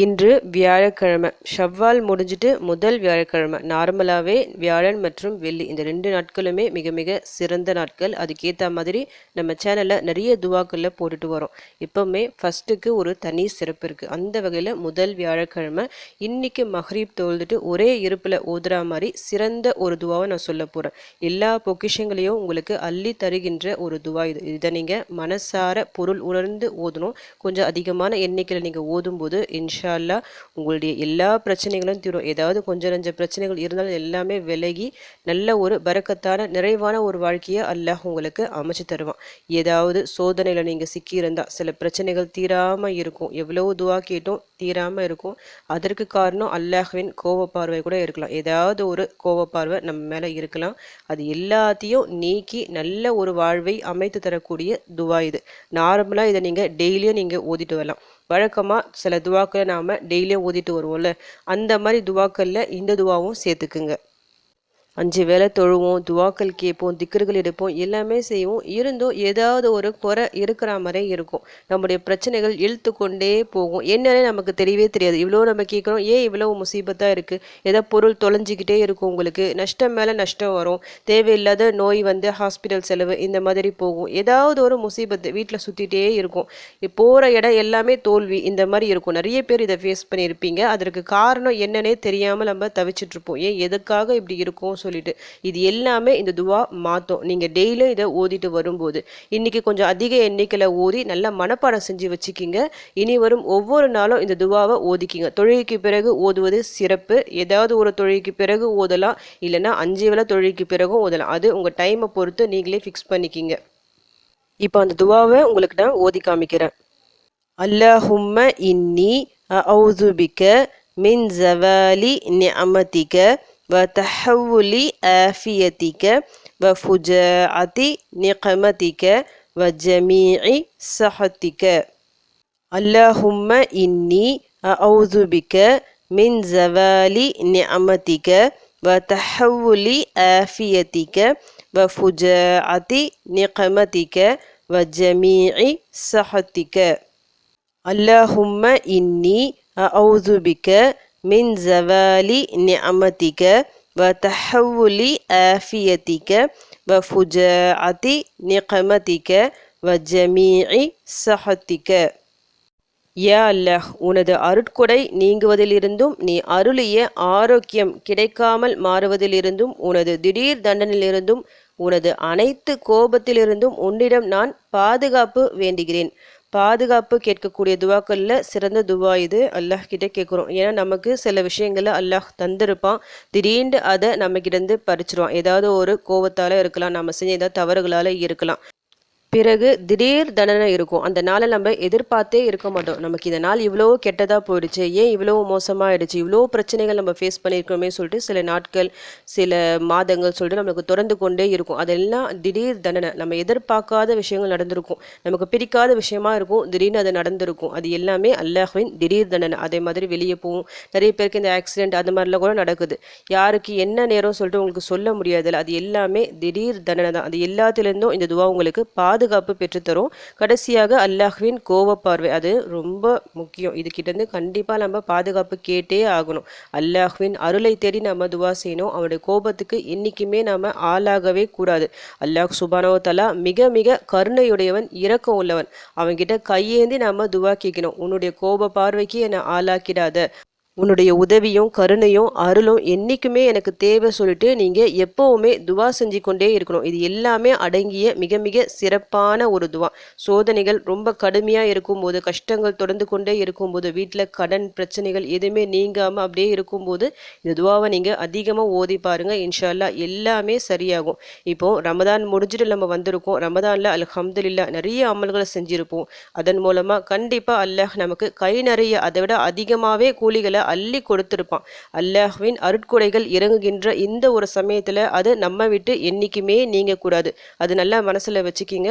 இன்று வியாழக்கிழமை. ஷவ்வால் முடிஞ்சிட்டு முதல் வியாழக்கிழமை. நார்மலாகவே வியாழன் மற்றும் வெள்ளி இந்த ரெண்டு நாட்களுமே மிக மிக சிறந்த நாட்கள். அதுக்கேற்ற மாதிரி நம்ம சேனலில் நிறைய துவாக்களில் போட்டுட்டு வரோம். எப்போவுமே ஃபஸ்ட்டுக்கு ஒரு தனி சிறப்பு இருக்குது அந்த வகையில் முதல் வியாழக்கிழமை இன்றைக்கி மஹ்ரீப் தோழ்ந்துட்டு ஒரே இருப்பில் ஓதுறா மாதிரி சிறந்த ஒரு துவாவை நான் சொல்ல போகிறேன் எல்லா பொக்கிஷங்களையும் உங்களுக்கு அள்ளி தருகின்ற ஒரு துவா இது. இதை நீங்கள் மனசார பொருள் உணர்ந்து ஓதணும். கொஞ்சம் அதிகமான எண்ணிக்கையில் நீங்கள் ஓதும்போது இன்ஷா அல்லா உங்களுடைய எல்லா பிரச்சனைகளும் தீரும். ஏதாவது கொஞ்சம் நஞ்ச பிரச்சனைகள் இருந்தாலும் எல்லாமே விலகி நல்ல ஒரு பறக்கத்தான நிறைவான ஒரு வாழ்க்கையை அல்லாஹ் உங்களுக்கு அமைச்சு தருவான். ஏதாவது சோதனையில் நீங்கள் சிக்கியிருந்தா சில பிரச்சனைகள் தீராமல் இருக்கும். எவ்வளோ துவா கேட்டும் தீராமல் இருக்கும். அதற்கு காரணம் அல்லாஹ்வின் கோவப்பார்வை கூட இருக்கலாம். ஏதாவது ஒரு கோவப்பார்வை நம்ம மேலே இருக்கலாம். அது எல்லாத்தையும் நீக்கி நல்ல ஒரு வாழ்வை அமைத்து தரக்கூடிய துவா இது. நார்மலாக இதை நீங்கள் டெய்லியும் நீங்கள் ஓதிட்டு வரலாம். வழக்கமாக சில துவாக்களை நாம் டெய்லியும் ஓதிட்டு வருவோம்ல. அந்த மாதிரி துவாக்களில் இந்த துவாவும் சேர்த்துக்குங்க. அஞ்சு வேலை தொழுவோம் துவாக்கள் கேட்போம் திக்கர்கள் எடுப்போம் எல்லாமே செய்வோம். இருந்தும் ஏதாவது ஒரு குறை இருக்கிற மாதிரி இருக்கும். நம்முடைய பிரச்சனைகள் இழுத்து கொண்டே போகும். என்னன்னு நமக்கு தெரியவே தெரியாது. இவ்வளோ நம்ம கேட்குறோம் ஏன் இவ்வளோ முசீபத்தாக இருக்குது ஏதோ பொருள் தொலைஞ்சிக்கிட்டே இருக்கும் உங்களுக்கு. நஷ்டம் மேலே நஷ்டம் வரும். தேவையில்லாத நோய் வந்து ஹாஸ்பிட்டல் செலவு இந்த மாதிரி போகும். ஏதாவது ஒரு முசீபத்து வீட்டில் சுற்றிட்டே இருக்கும். போகிற இடம் எல்லாமே தோல்வி இந்த மாதிரி இருக்கும். நிறைய பேர் இதை ஃபேஸ் பண்ணியிருப்பீங்க. அதற்கு காரணம் என்னன்னே தெரியாமல் நம்ம தவிச்சிட்ருப்போம் ஏன் எதுக்காக இப்படி இருக்கும்? சொல்லிட்டு. இது எல்லாமே இந்த துவா மாற்றும் நீங்கள் டெய்லியும் இதை ஓதிட்டு வரும்போது. இன்றைக்கி கொஞ்சம் அதிக எண்ணிக்கையில் ஓதி நல்லா மனப்பாடம் செஞ்சு வச்சுக்கிங்க. இனி வரும் ஒவ்வொரு நாளும் இந்த துவாவை ஓதிக்கிங்க. தொழிலுக்கு பிறகு ஓதுவது சிறப்பு. ஏதாவது ஒரு தொழிலுக்கு பிறகு ஓதலாம். இல்லைன்னா அஞ்சு வேலை தொழிலுக்கு பிறகும் ஓதலாம். அது உங்கள் டைமை பொறுத்து நீங்களே ஃபிக்ஸ் பண்ணிக்கிங்க. இப்போ அந்த துவாவை உங்களுக்கு நான் ஓதி காமிக்கிறேன். அல்லாஹும்ம இன்னி அவுதுபிக்க மின் ஜவாலி நியமதிக்க وتحول آفيتك وفجاعة نقمتك وجميع سخطك اللهم إني أعوذ بك من زوال نعمتك وتحول آفيتك وفجاعة نقمتك وجميع سخطك اللهم إني أعوذ بك من زوال نعمتك وتحول آفيتك وفجاعة نقمتك وجميع سخطك யா அல்லாஹ் உனது அருட்கொடை நீங்குவதிலிருந்தும் நீ அருளிய ஆரோக்கியம் கிடைக்காமல் மாறுவதிலிருந்தும் உனது திடீர் தண்டனிலிருந்தும் உனது அனைத்து கோபத்திலிருந்தும் உன்னிடம் நான் பாதுகாப்பு வேண்டுகிறேன் பாதுகாப்பு கேட்கக்கூடிய துவாக்களில் சிறந்த துவா இது அல்லாஹ் கிட்டே கேட்குறோம் ஏன்னா நமக்கு சில விஷயங்களை அல்லாஹ் தந்திருப்பான். திடீர்னு அதை நம்மக்கிட்டேருந்து பறிச்சிருவான். ஏதாவது ஒரு கோவத்தால் இருக்கலாம். நம்ம செஞ்ச ஏதாவது தவறுகளால் இருக்கலாம். பிறகு திடீர் தண்டனை இருக்கும். அந்த நாளை நம்ம எதிர்பார்த்தே இருக்க மாட்டோம். நமக்கு இந்த நாள் இவ்வளோ கெட்டதாக போயிடுச்சு. ஏன் இவ்வளோ மோசமாகிடுச்சு இவ்வளோ பிரச்சனைகள் நம்ம ஃபேஸ் பண்ணியிருக்கோமே சொல்லிட்டு சில நாட்கள் சில மாதங்கள் சொல்லிட்டு நம்மளுக்கு தொடர்ந்து கொண்டே இருக்கும். அதெல்லாம் திடீர் தண்டனை. நம்ம எதிர்பார்க்காத விஷயங்கள் நடந்திருக்கும். நமக்கு பிடிக்காத விஷயமா இருக்கும். திடீர்னு அது நடந்திருக்கும். அது எல்லாமே அல்லாஹ்வின் திடீர் தண்டனை. அதே மாதிரி வெளியே போகும். நிறைய பேருக்கு இந்த ஆக்சிடென்ட் அது மாதிரிலாம் கூட நடக்குது. யாருக்கு என்ன நேரம் சொல்லிட்டு உங்களுக்கு சொல்ல முடியாதுல்ல. அது எல்லாமே திடீர் தண்டனை தான். அது எல்லாத்துலேருந்தும் இந்த துவா உங்களுக்கு பாது பாதுகாப்பு பெற்றுத்தரும். கடைசியாக அல்லாஹ்வின் கோவப்பார்வை அது ரொம்ப முக்கியம். இது கிட்டேருந்து கண்டிப்பாக நம்ம பாதுகாப்பு கேட்டே ஆகணும். அல்லாஹ்வின் அருளை தேடி நம்ம துவா செய்யணும். அவனுடைய கோபத்துக்கு என்றைக்குமே நம்ம ஆளாகவே கூடாது. அல்லாஹ் சுபானோ தலா மிக மிக கருணையுடையவன் இரக்கம் உள்ளவன். அவன்கிட்ட கையேந்தி நம்ம துவா கேட்கணும் உன்னுடைய கோப பார்வைக்கு என்னை ஆளாக்கிடாத. உன்னுடைய உதவியும் கருணையும் அருளும் என்றைக்குமே எனக்கு தேவை சொல்லிட்டு நீங்கள் எப்போவுமே துவா செஞ்சு கொண்டே இருக்கணும். இது எல்லாமே அடங்கிய மிக மிக சிறப்பான ஒரு துவா. சோதனைகள் ரொம்ப கடுமையாக இருக்கும்போது கஷ்டங்கள் தொடர்ந்து கொண்டே இருக்கும்போது வீட்டில் கடன் பிரச்சனைகள் எதுவுமே நீங்காமல் அப்படியே இருக்கும்போது இந்த துவாவை நீங்கள் அதிகமாக ஓதி பாருங்கள் இன்ஷால்லா எல்லாமே சரியாகும். இப்போது ரமதான் முடிஞ்சுட்டு நம்ம வந்திருக்கோம். ரமதானில் அல்ஹம்துலில்லா நிறைய அமல்களை செஞ்சுருப்போம். அதன் மூலமாக கண்டிப்பாக அல்லாஹ் நமக்கு கை நிறைய அதை விட அதிகமாகவே கூலிகளை அள்ளி கொடுத்துருப்பான். அல்லாஹ்வின் அருட்கொடைகள் இறங்குகின்ற இந்த ஒரு சமயத்தில் அது நம்ம விட்டு என்றைக்குமே நீங்கக்கூடாது அது நல்லா மனசில் வச்சுக்கிங்க.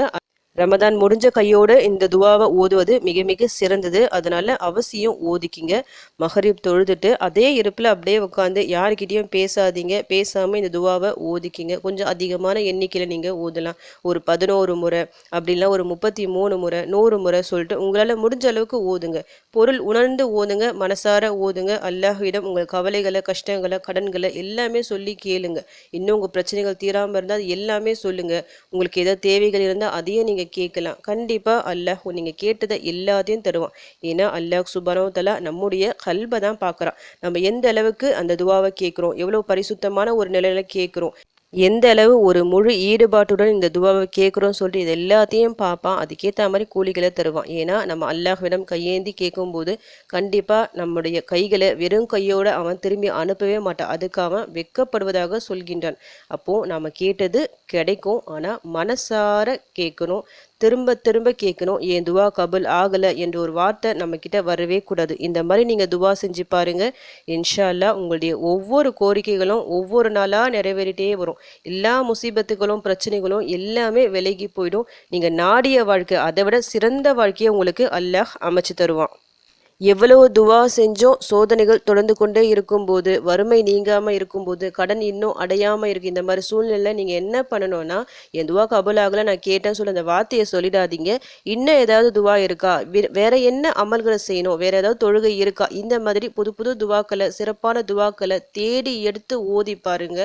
ரமதான் முடிஞ்ச கையோடு இந்த துவாவை ஓதுவது மிக மிக சிறந்தது. அதனால அவசியம் ஓதிக்கிங்க. மகரிப் தொழுதுட்டு அதே இருப்பில் அப்படியே உட்காந்து யாருக்கிட்டேயும் பேசாதீங்க. பேசாமல் இந்த துவாவை ஓதிக்கிங்க. கொஞ்சம் அதிகமான எண்ணிக்கையில் நீங்கள் ஓதலாம். ஒரு பதினோரு முறை அப்படின்லாம் ஒரு முப்பத்தி மூணு முறை நூறு முறை சொல்லிட்டு உங்களால் முடிஞ்ச அளவுக்கு ஓதுங்க. பொருள் உணர்ந்து ஓதுங்க மனசார ஓதுங்க. அல்லாஹிடம் உங்கள் கவலைகளை கஷ்டங்களை கடன்களை எல்லாமே சொல்லி கேளுங்க. இன்னும் உங்கள் பிரச்சனைகள் தீராமல் இருந்தால் எல்லாமே சொல்லுங்கள் உங்களுக்கு ஏதாவது தேவைகள் இருந்தால் அதையும் நீங்கள் நீங்கள் கேட்கலாம். கண்டிப்பாக அல்லாஹ் நீங்கள் கேட்டதை எல்லாத்தையும் தருவான். ஏன்னா அல்லாஹ் சுபரவத்தலா நம்முடைய கல்பை தான் பார்க்குறான். நம்ம எந்த அளவுக்கு அந்த துவாவை கேட்குறோம் எவ்வளோ பரிசுத்தமான ஒரு நிலையில் கேட்குறோம். எந்த அளவு ஒரு முழு ஈடுபாட்டுடன் இந்த துவாவை கேட்குறோம் சொல்லிட்டு இது எல்லாத்தையும் பார்ப்பான். அதுக்கேற்ற மாதிரி கூலிகளை தருவான். ஏன்னா நம்ம அல்லாஹ்விடம் கையேந்தி கேட்கும்போது கண்டிப்பாக நம்முடைய கைகளை வெறும் கையோடு அவன் திரும்பி அனுப்பவே மாட்டான். அதுக்கு அவன் வெக்கப்படுவதாக சொல்கின்றான். அப்போது நம்ம கேட்டது கிடைக்கும். ஆனால் மனசார கேட்கணும். திரும்ப திரும்ப கேட்கணும் ஏன் துவா கபுல் ஆகலை? என்ற ஒரு வார்த்தை நம்மக்கிட்ட வரவே கூடாது. இந்த மாதிரி நீங்கள் துவா செஞ்சு பாருங்கள் இன்ஷால்லா உங்களுடைய ஒவ்வொரு கோரிக்கைகளும் ஒவ்வொரு நாளாக நிறைவேறிட்டே வரும். எல்லா முசீபத்துகளும் பிரச்சனைகளும் எல்லாமே விலகி போயிடும். நீங்கள் நாடிய வாழ்க்கை அதை விட சிறந்த வாழ்க்கையை உங்களுக்கு அல்லாஹ் அமைச்சு தருவான். எவ்வளவு துவா செஞ்சோம் சோதனைகள் தொடர்ந்து கொண்டே இருக்கும்போது வறுமை நீங்காமல் இருக்கும்போது கடன் இன்னும் அடையாமல் இருக்கு இந்த மாதிரி சூழ்நிலை நீங்கள் என்ன பண்ணணும்னா என் துவா கபலாகல நான் கேட்டேன்னு சொல்லி அந்த வார்த்தையை சொல்லிடாதீங்க. இன்னும் ஏதாவது துவா இருக்கா? வேற என்ன அமல்களை செய்யணும்? வேற ஏதாவது தொழுகை இருக்கா? இந்த மாதிரி புது புது துவாக்களை சிறப்பான துவாக்களை தேடி எடுத்து ஓதி பாருங்க.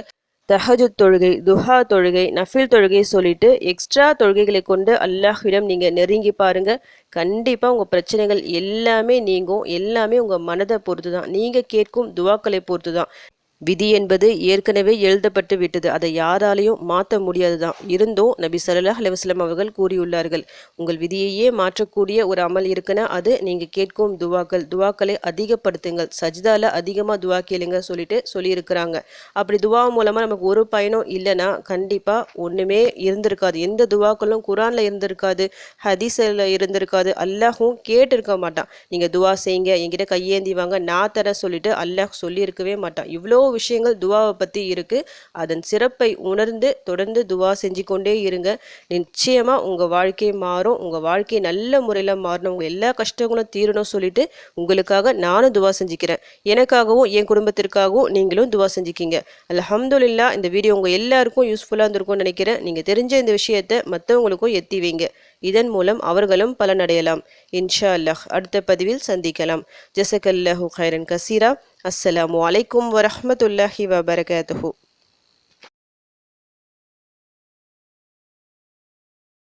தஹஜத் தொழுகை துஹா தொழுகை நஃபில் தொழுகை சொல்லிட்டு எக்ஸ்ட்ரா தொழுகைகளை கொண்டு அல்லாஹ்விடம் நீங்கள் நெருங்கி பாருங்க. கண்டிப்பாக உங்கள் பிரச்சனைகள் எல்லாமே நீங்கும். எல்லாமே உங்கள் மனதை பொறுத்து தான் நீங்கள் கேட்கும் துவாக்களை பொறுத்து தான் விதி என்பது ஏற்கனவே எழுதப்பட்டு விட்டது. அதை யாராலையும் மாற்ற முடியாது தான் இருந்தும் நபி சல்லாஹ் அலுவலம் அவர்கள் கூறியுள்ளார்கள் உங்கள் விதியையே மாற்றக்கூடிய ஒரு அமல் இருக்குன்னா அது நீங்கள் கேட்கும் துவாக்கள். துவாக்களை அதிகப்படுத்துங்கள். சஜிதால அதிகமாக துவா கேளுங்க சொல்லிட்டு சொல்லியிருக்கிறாங்க. அப்படி துவா மூலமாக நமக்கு ஒரு பயனும் இல்லைன்னா கண்டிப்பாக ஒன்றுமே இருந்திருக்காது. எந்த துவாக்களும் குரானில் இருந்திருக்காது ஹதீஸில் இருந்திருக்காது. அல்லாஹும் கேட்டிருக்க மாட்டான். நீங்கள் துவா செய்யுங்க என்கிட்ட கையேந்தி வாங்க நான் தர சொல்லிட்டு அல்லாஹ் சொல்லியிருக்கவே மாட்டான். இவ்வளோ விஷயங்கள் துவாவை பற்றி இருக்குது அதன் சிறப்பை உணர்ந்து தொடர்ந்து துவா செஞ்சு கொண்டே இருங்க. நிச்சயமாக உங்கள் வாழ்க்கை மாறும். உங்கள் வாழ்க்கை நல்ல முறையில் மாறணும். உங்கள் எல்லா கஷ்டங்களும் தீரணும் சொல்லிட்டு உங்களுக்காக நானும் துவா செஞ்சுக்கிறேன். எனக்காகவும் என் குடும்பத்திற்காகவும் நீங்களும் துவா செஞ்சுக்கிங்க. அலமதுல்லா இந்த வீடியோ உங்கள் எல்லாருக்கும் யூஸ்ஃபுல்லாக இருந்திருக்கும்னு நினைக்கிறேன். நீங்கள் தெரிஞ்ச இந்த விஷயத்தை மற்றவங்களுக்கும் எத்தி வைங்க. இதன் மூலம் அவர்களும் பலனடையலாம். இன்ஷா அல்லாஹ் அடுத்த பதிவில் சந்திக்கலாம். ஜசகல்லாஹு ஹைரன் கசீரா. அஸ்ஸலாமு அலைக்கும் வரஹமத்துல்லாஹி வபரகாத்துஹூ.